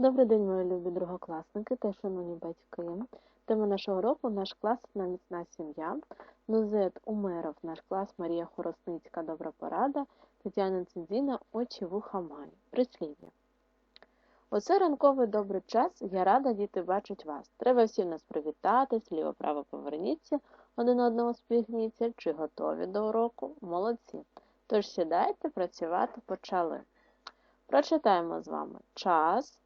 Добрий день, мої любі другокласники та шановні батьки. Тема нашого року наш клас «Одна міцна сім'я. Нузет Умеров, наш клас Марія Хоросницька, Добра порада, Тетяна Цидзіна, очі вуха маю. Прислів'я. Оце ранковий добрий час. Я рада, діти, бачить вас. Треба всім нас привітати, сліво-право поверніться, один одного спігніться. Чи готові до уроку? Молодці. Тож сідайте, працювати почали. Прочитаємо з вами час,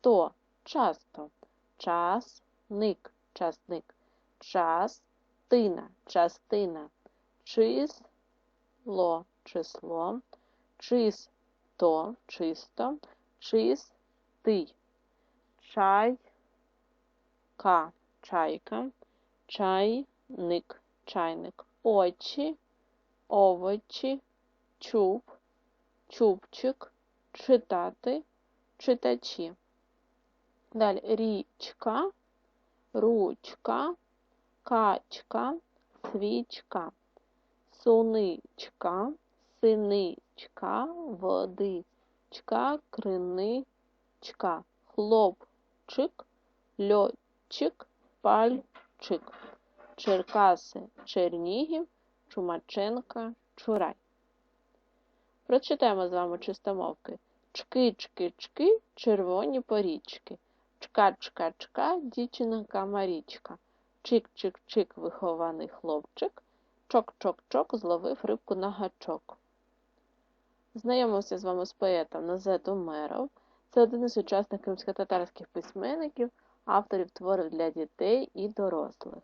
то часто, часник, часник, частина, частина, число, число, чисто, чисто, чистий, чайка, чайка, чайник, чайник, очі, овочі, чуб, чубчик, читати, читачі. Далі річка, ручка, качка, свічка, суничка, синичка, водичка, криничка, хлопчик, льотчик, пальчик, Черкаси, Чернігів, Чумаченка, Чурай. Прочитаємо з вами чистомовки. Чки-чки-чки, червоні порічки. Чка-чка-чка, дівчинка Марічка. Чик-чик-чик, вихований хлопчик. Чок-чок-чок, зловив рибку на гачок. Знайомився з вами з поетом Назет Умеров. Це один із сучасних кримськотатарських письменників, авторів творів для дітей і дорослих.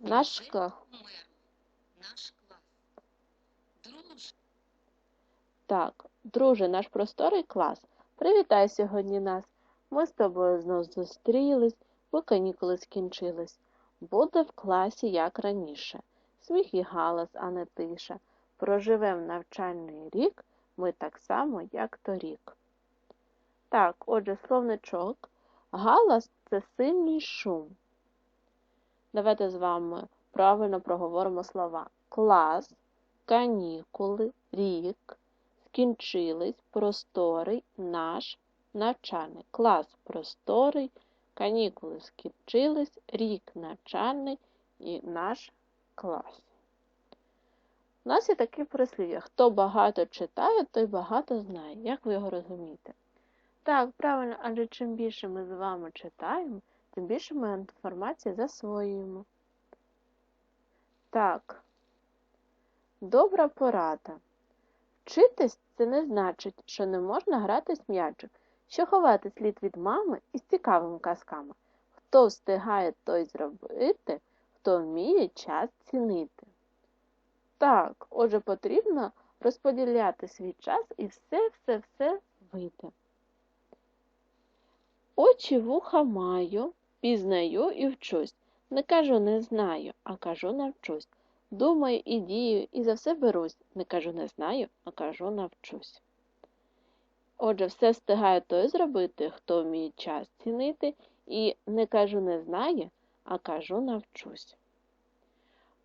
Наш клас. Наш клас. Друже. Так, друже, наш просторий клас. Привітай сьогодні нас. Ми з тобою знов зустрілись, бо канікули скінчились. Буде в класі, як раніше. Сміх і галас, а не тиша. Проживем навчальний рік ми так само, як торік. Так, отже, словничок. Галас це сильний шум. Давайте з вами правильно проговоримо слова. Клас, канікули, рік, скінчились, просторий, наш, навчальний. Клас просторий, канікули скінчились, рік навчальний і наш клас. У нас є таке прислів'я. Хто багато читає, той багато знає. Як ви його розумієте? Так, правильно, адже чим більше ми з вами читаємо, тим більше ми інформації засвоюємо. Так, добра порада. Вчитись це не значить, що не можна грати з м'ячик, що ховати слід від мами із цікавими казками. Хто встигає, той зробити, хто вміє час цінити. Так, отже, потрібно розподіляти свій час і все-все-все вийде. Очі вуха маю, пізнаю і вчусь. Не кажу не знаю, а кажу навчусь. Думаю і дію, і за все берусь. Не кажу не знаю, а кажу навчусь. Отже, все встигає той зробити, хто вміє час цінити, і не кажу не знає, а кажу навчусь.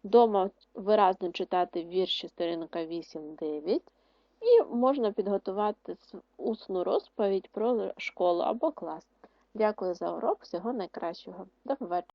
Дома виразно читати вірші сторінка 8-9 і можна підготувати усну розповідь про школу або клас. Дякую за урок, всього найкращого. До побачення.